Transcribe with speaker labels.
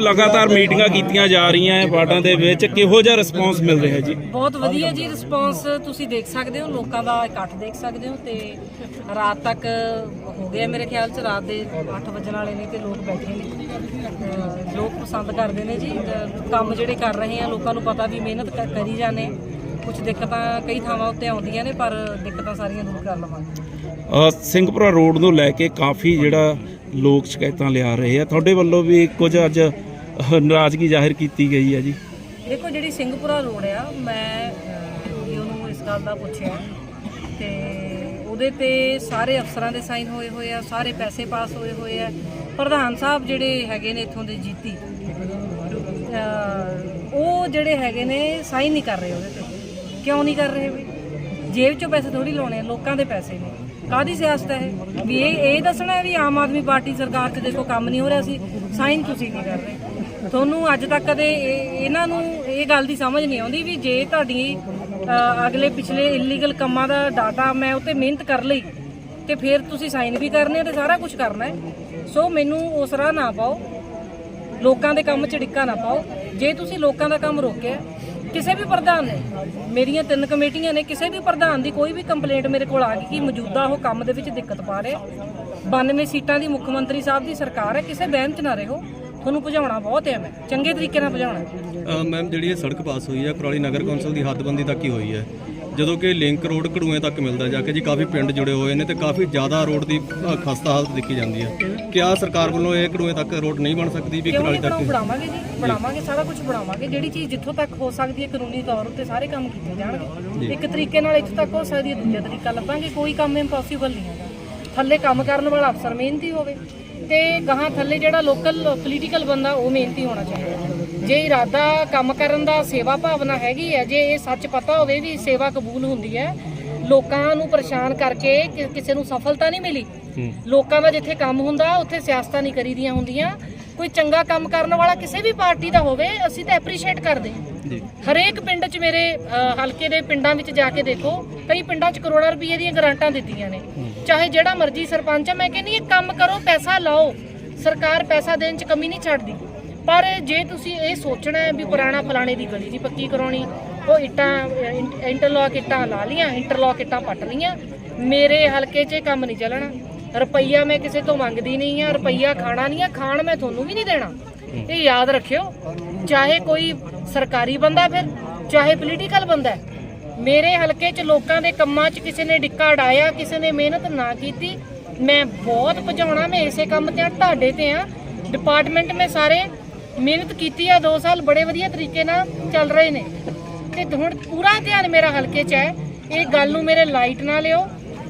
Speaker 1: ਲਗਾਤਾਰ ਮੀਟਿੰਗਾਂ ਕੀਤੀਆਂ ਜਾ ਰਹੀਆਂ ਹੈ ਵਾਰਡਾਂ ਦੇ ਵਿੱਚ ਕਿਹੋ ਜਿਹਾ ਰਿਸਪੌਂਸ ਮਿਲ ਰਿਹਾ ਜੀ?
Speaker 2: ਬਹੁਤ ਵਧੀਆ ਜੀ ਰਿਸਪੌਂਸ ਤੁਸੀਂ ਦੇਖ ਸਕਦੇ ਹੋ ਲੋਕਾਂ ਦਾ ਇਕੱਠ ਦੇਖ ਸਕਦੇ ਹੋ ਤੇ ਰਾਤ ਤੱਕ ਹੋ ਗਿਆ ਮੇਰੇ ਖਿਆਲ ਚ ਰਾਤ ਦੇ 8 ਵਜਣ ਵਾਲੇ ਨੇ ਤੇ ਲੋਕ ਬੈਠੇ ਨੇ। ਅਹ ਲੋਕ ਪਸੰਦ ਕਰਦੇ ਨੇ ਜੀ ਅਹ ਕੰਮ ਜਿਹੜੇ ਕਰ ਰਹੇ ਆ ਲੋਕਾਂ ਨੂੰ ਪਤਾ ਵੀ ਮਿਹਨਤ ਕ- ਕਰੀ ਜਾਣੇ ਕੁਝ ਦਿੱਕਤਾਂ ਕਈ ਥਾਵਾਂ ਉੱਤੇ ਆਉਂਦੀਆਂ ਨੇ ਪਰ ਦਿੱਕਤਾਂ ਸਾਰੀਆਂ ਦੂਰ ਕਰ ਲਵਾਂਗੇ।
Speaker 1: ਅ, ਸਿੰਘਪੁਰਾ ਰੋਡ ਨੂੰ ਲੈ ਕੇ ਕਾਫੀ ਜਿਹੜਾ ਲੋਕ ਸ਼ਿਕਾਇਤਾਂ ਲਿਆ ਰਹੇ ਆ। ਤੁਹਾਡੇ ਵੱਲੋਂ ਵੀ ਕੁਝ ਅੱਜ ਨਾਰਾਜ਼ਗੀ ਜ਼ਾਹਿਰ ਕੀਤੀ ਗਈ ਹੈ ਜੀ।
Speaker 2: ਦੇਖੋ ਜਿਹੜੀ ਸਿੰਘਪੁਰਾ ਰੋਡ ਆ ਮੈਂ ਅਹ, ਉਹਨੂੰ ਇਸ ਗੱਲ ਦਾ ਪੁੱਛਿਆ। ਤੇ ਉਹਦੇ ਤੇ ਸਾਰੇ ਅਫਸਰਾਂ ਦੇ ਸਾਈਨ ਹੋਏ ਹੋਏ ਆ ਸਾਰੇ ਪੈਸੇ ਪਾਸ ਹੋਏ ਹੋਏ ਆ। ਪ੍ਰਧਾਨ ਸਾਹਿਬ ਜਿਹੜੇ ਹੈਗੇ ਨੇ ਇੱਥੋਂ ਦੇ ਜੀਤੀ ਉਹ ਜਿਹੜੇ ਹੈਗੇ ਨੇ ਸਾਈਨ ਨਹੀਂ ਕਰ ਰਹੇ ਉਹਦੇ ਤੇ। ਕਿਉਂ ਨਹੀਂ ਕਰ ਰਹੇ ਵੀ? ਜੇਬ ਚੋਂ ਪੈਸੇ ਥੋੜੀ ਲਾਉਣੇ ਆ ਲੋਕਾਂ ਦੇ ਪੈਸੇ ਨੇ। ਕਾਦੀ ਸਿਆਸਤ ਹੈ ਇਹ? ਵੀ ਇਹ ਇਹ ਦੱਸਣਾ ਹੈ ਵੀ ਆਮ ਆਦਮੀ ਪਾਰਟੀ ਸਰਕਾਰ 'ਚ ਦੇਖੋ ਕੰਮ ਨਹੀਂ ਹੋ ਰਿਹਾ ਸੀ ਸਾਈਨ ਤੁਸੀਂ ਨਹੀਂ ਕਰ ਰਹੇ ਤੁਹਾਨੂੰ ਅੱਜ ਤੱਕ ਕਦੇ ਇਹ- ਇਹਨਾਂ ਨੂੰ ਇਹ ਗੱਲ ਦੀ ਸਮਝ ਨਹੀਂ ਆਉਂਦੀ ਵੀ ਜੇ ਤੁਹਾਡੀ ਅਹ, ਅਗਲੇ ਪਿਛਲੇ ਇਲੀਗਲ ਕੰਮਾਂ ਦਾ ਡਾਟਾ ਮੈਂ ਉੱਤੇ ਮਿਹਨਤ ਕਰ ਲਈ ਤੇ ਫਿਰ ਤੁਸੀਂ ਸਾਈਨ ਵੀ ਕਰਨੇ ਆ ਤੇ ਸਾਰਾ ਕੁਝ ਕਰਨਾ ਹੈ। ਸੋ ਮੈਨੂੰ ਉਸ ਰਾਹ ਨਾ ਪਾਓ। ਲੋਕਾਂ ਦੇ ਕੰਮ 'ਚ ਡਿੱਕਾ ਨਾ ਪਾਓ। ਜੇ ਤੁਸੀਂ ਲੋਕਾਂ ਦਾ ਕੰਮ ਰੋਕਿਆ ਕਿਸੇ ਵੀ ਪ੍ਰਧਾਨ ਨੇ, ਮੇਰੀਆਂ ਤਿੰਨ ਕਮੇਟੀਆਂ ਨੇ, ਕਿਸੇ ਵੀ ਪ੍ਰਧਾਨ ਦੀ ਕੋਈ ਵੀ ਕੰਪਲੇਂਟ ਮੇਰੇ ਕੋਲ ਆ ਗਈ ਕਿ ਮੌਜੂਦਾ ਉਹ ਕੰਮ ਦੇ ਵਿੱਚ ਦਿੱਕਤ ਪਾ ਰਹੇ। 92 ਸੀਟਾਂ ਦੀ ਮੁੱਖ ਮੰਤਰੀ ਸਾਹਿਬ ਦੀ ਸਰਕਾਰ ਹੈ, ਕਿਸੇ ਬਹਿਮ 'ਚ ਨਾ ਰਹੋ। ਤੁਹਾਨੂੰ ਭਜਾਉਣਾ ਬਹੁਤ ਹੈ, ਮੈਂ ਚੰਗੇ ਤਰੀਕੇ ਨਾਲ ਭਜਾਉਣਾ
Speaker 3: ਮੈਮ, ਜਿਹੜੀ ਇਹ ਸੜਕ ਪਾਸ ਹੋਈ ਹੈ, ਕੁਰਾਲੀ ਨਗਰ ਕੌਂਸਲ ਦੀ ਹੱਦਬੰਦੀ ਤੱਕ ਹੀ ਹੋਈ ਹੈ। ਜਦੋਂ ਕਿ ਲਿੰਕ ਰੋਡ ਕੜੂਏ ਤੱਕ ਮਿਲਦਾ ਜਾ ਕੇ ਜੀ ਕਾਫੀ ਪਿੰਡ ਜੁੜੇ ਹੋਏ ਨੇ ਤੇ ਕਾਫੀ ਜ਼ਿਆਦਾ ਰੋਡ ਦੀ ਅ, ਖਸਤਾ ਹਾਲਤ ਦੇਖੀ ਜਾਂਦੀ ਹੈ। ਕਿਆ ਸਰਕਾਰ ਵੱਲੋਂ ਇਹ ਕੜੂਏ ਤੱਕ ਰੋਡ ਨਹੀਂ ਬਣ ਸਕਦੀ ਵੀ
Speaker 2: ਕਿਉਂ
Speaker 3: ਕੁਰਾਲੀ
Speaker 2: ਨਹੀਂ
Speaker 3: ਤੱਕ?
Speaker 2: ਬਣਾਉ ਬਣਾਵਾਂਗੇ ਜੀ ਬਣਾਵਾਂਗੇ ਸਾਰਾ ਕੁਝ ਬਣਾਵਾਂਗੇ। ਜਿਹੜੀ ਚੀਜ਼ ਜਿੱਥੋਂ ਤੱਕ ਹੋ ਸਕਦੀ ਹੈ ਕਾਨੂੰਨੀ ਤੌਰ ਉੱਤੇ ਸਾਰੇ ਕੰਮ ਕੀਤੇ ਜਾਣਗੇ। ਇੱਕ ਤਰੀਕੇ ਨਾਲ ਇੱਥੋਂ ਤੱਕ ਹੋ ਸਕਦੀ ਹੈ ਦੂਜਾ ਤਰੀਕਾ ਲੱਭਾਂਗੇ ਕੋਈ ਕੰਮ ਇੰਪੋਸੀਬਲ ਨਹੀਂ ਹੈਗਾ। ਥੱਲੇ ਕੰਮ ਕਰਨ ਵਾਲਾ ਅਫਸਰ ਮਿਹਨਤੀ ਹੋਵੇ। ਤੇ ਗਾਹਾਂ ਥੱਲੇ ਜਿਹੜਾ ਲੋਕਲ ਪੋਲੀਟੀਕਲ ਬੰਦਾ ਉਹ ਮਿਹਨਤੀ ਹੋਣਾ ਚਾਹੀਦਾ ਜੇ ਇਰਾਦਾ ਕੰਮ ਕਰਨ ਦਾ ਸੇਵਾ ਭਾਵਨਾ ਹੈਗੀ ਹੈ ਜੇ ਇਹ ਸੱਚ ਪਤਾ ਹੋਵੇ ਵੀ ਸੇਵਾ ਕਬੂਲ ਹੁੰਦੀ ਹੈ ਲੋਕਾਂ ਨੂੰ ਪਰੇਸ਼ਾਨ ਕਰਕੇ ਕਿ- ਕਿਸੇ ਨੂੰ ਸਫਲਤਾ ਨਹੀਂ ਮਿਲੀ। ਲੋਕਾਂ ਦਾ ਜਿੱਥੇ ਕੰਮ ਹੁੰਦਾ ਉੱਥੇ ਸਿਆਸਤਾਂ ਨਹੀਂ ਕਰੀਦੀਆਂ ਹੁੰਦੀਆਂ। ਕੋਈ ਚੰਗਾ ਕੰਮ ਕਰਨ ਵਾਲਾ ਕਿਸੇ ਵੀ ਪਾਰਟੀ ਦਾ ਹੋਵੇ ਅਸੀਂ ਤਾਂ ਐਪਰੀਸ਼ੀਏਟ ਕਰਦੇ ਹਾਂ। ਹਰੇਕ ਪਿੰਡ 'ਚ ਮੇਰੇ ਹਲਕੇ ਦੇ ਪਿੰਡਾਂ ਵਿੱਚ ਜਾ ਕੇ ਦੇਖੋ ਕਈ ਪਿੰਡਾਂ 'ਚ ਕਰੋੜਾਂ ਰੁਪਏ ਦੀਆਂ ਗ੍ਰਾਂਟਾਂ ਦਿੱਤੀਆਂ ਨੇ। ਚਾਹੇ ਜਿਹੜਾ ਮਰਜ਼ੀ ਸਰਪੰਚ ਹੈ ਮੈਂ ਕਹਿੰਦੀ ਇਹ ਕੰਮ ਕਰੋ ਪੈਸਾ ਲਾਓ। ਸਰਕਾਰ ਪੈਸਾ ਦੇਣ 'ਚ ਕਮੀ ਨਹੀਂ ਛੱਡਦੀ। ਪਰ ਜੇ ਤੁਸੀਂ ਇਹ ਸੋਚਣਾ ਹੈ ਵੀ ਪੁਰਾਣਾ ਫਲਾਣੇ ਦੀ ਗਲੀ ਨਹੀਂ ਪੱਕੀ ਕਰਾਉਣੀ ਉਹ ਇੱਟਾਂ ਇੰਟਰਲੌਕ ਇੱਟਾਂ ਲਾ ਲੀਆਂ ਇੰਟਰਲੌਕ ਇੱਟਾਂ ਪੱਟ ਲੀਆਂ ਮੇਰੇ ਹਲਕੇ 'ਚ ਇਹ ਕੰਮ ਨਹੀਂ ਚੱਲਣਾ। ਰੁਪਈਆ ਮੈਂ ਕਿਸੇ ਤੋਂ ਮੰਗਦੀ ਨਹੀਂ ਆ, ਰੁਪਈਆ ਖਾਣਾ ਨਹੀਂ ਆ, ਖਾਣ ਮੈਂ ਤੁਹਾਨੂੰ ਵੀ ਨਹੀਂ ਦੇਣਾ। ਇਹ ਯਾਦ ਰੱਖਿਓ, ਚਾਹੇ ਕੋਈ ਸਰਕਾਰੀ ਬੰਦਾ ਫਿਰ, ਚਾਹੇ ਪੋਲੀਟੀਕਲ ਬੰਦਾ ਮੇਰੇ ਹਲਕੇ 'ਚ ਲੋਕਾਂ ਦੇ ਕੰਮਾਂ 'ਚ ਕਿਸੇ ਨੇ ਡਿੱਕਾ ਡਾਇਆ ਕਿਸੇ ਨੇ ਮਿਹਨਤ ਨਾ ਕੀਤੀ, ਮੈਂ ਬਹੁਤ ਭਜਾਉਣਾ, ਮੈਂ ਇਸੇ ਕੰਮ ਤੇ ਆ, ਤੁਹਾਡੇ ਤੇ ਆ। ਡਿਪਾਰਟਮੈਂਟ ਮੈਂ ਸਾਰੇ ਮਿਹਨਤ ਕੀਤੀ ਆ 2 ਸਾਲ ਬੜੇ ਵਧੀਆ ਤਰੀਕੇ ਨਾਲ ਚੱਲ ਰਹੇ ਨੇ। ਤੇ ਹੁਣ ਪੂਰਾ ਧਿਆਨ ਮੇਰਾ ਹਲਕੇ 'ਚ ਹੈ, ਇਹ ਗੱਲ ਨੂੰ ਮੇਰੇ ਲਾਈਟ ਨਾ ਲਿਓ।